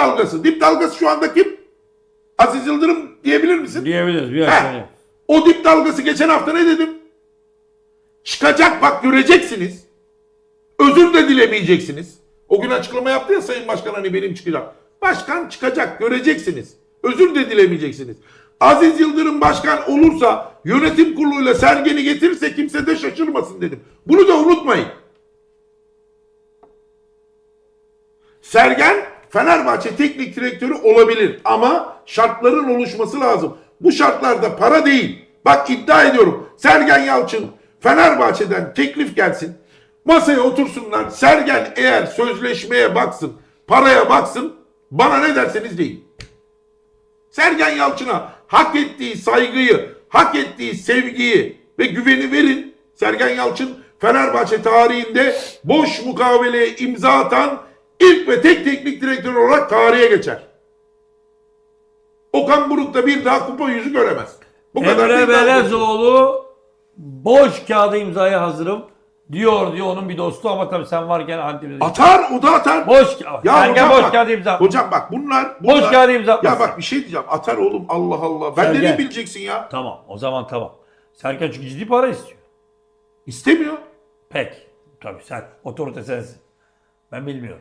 dalgası. Dip dalgası şu anda kim? Aziz Yıldırım diyebilir misin? Diyebiliriz. Bir. O dip dalgası geçen hafta ne dedim? Çıkacak bak göreceksiniz. Özür de dilemeyeceksiniz. O gün açıklama yaptı ya Sayın Başkan hani benim çıkacak. Başkan çıkacak göreceksiniz. Özür de dilemeyeceksiniz. Aziz Yıldırım başkan olursa yönetim kuruluyla sergeni getirirse kimse de şaşırmasın dedim. Bunu da unutmayın. Sergen Fenerbahçe teknik direktörü olabilir ama şartların oluşması lazım. Bu şartlarda para değil. Bak iddia ediyorum. Sergen Yalçın Fenerbahçe'den teklif gelsin. Masaya otursunlar. Sergen eğer sözleşmeye baksın, paraya baksın, bana ne derseniz deyin. Sergen Yalçın'a hak ettiği saygıyı, hak ettiği sevgiyi ve güveni verin. Sergen Yalçın Fenerbahçe tarihinde boş mukaveleye imza atan ilk ve tek teknik direktör olarak tarihe geçer. Okan Buruk da bir daha kupa yüzü göremez. Bu kadar Emre daha- Belezoğlu boş kağıda imzaya hazırım diyor diyor onun bir dostu ama tabii sen varken Antep'de. Atar o da atar. Boş. Ya Sergen boş bak, kağıda imza. Hocam bak bunlar, Boş bunlar kağıda imza Ya bak bir şey diyeceğim. Atar oğlum Allah Allah. Ben de Sergen. ne bileceksin ya? Tamam o zaman tamam. Sergen çünkü ciddi para istiyor. İstemiyor. Pek. Tabii sen otorite sensin. Ben bilmiyorum.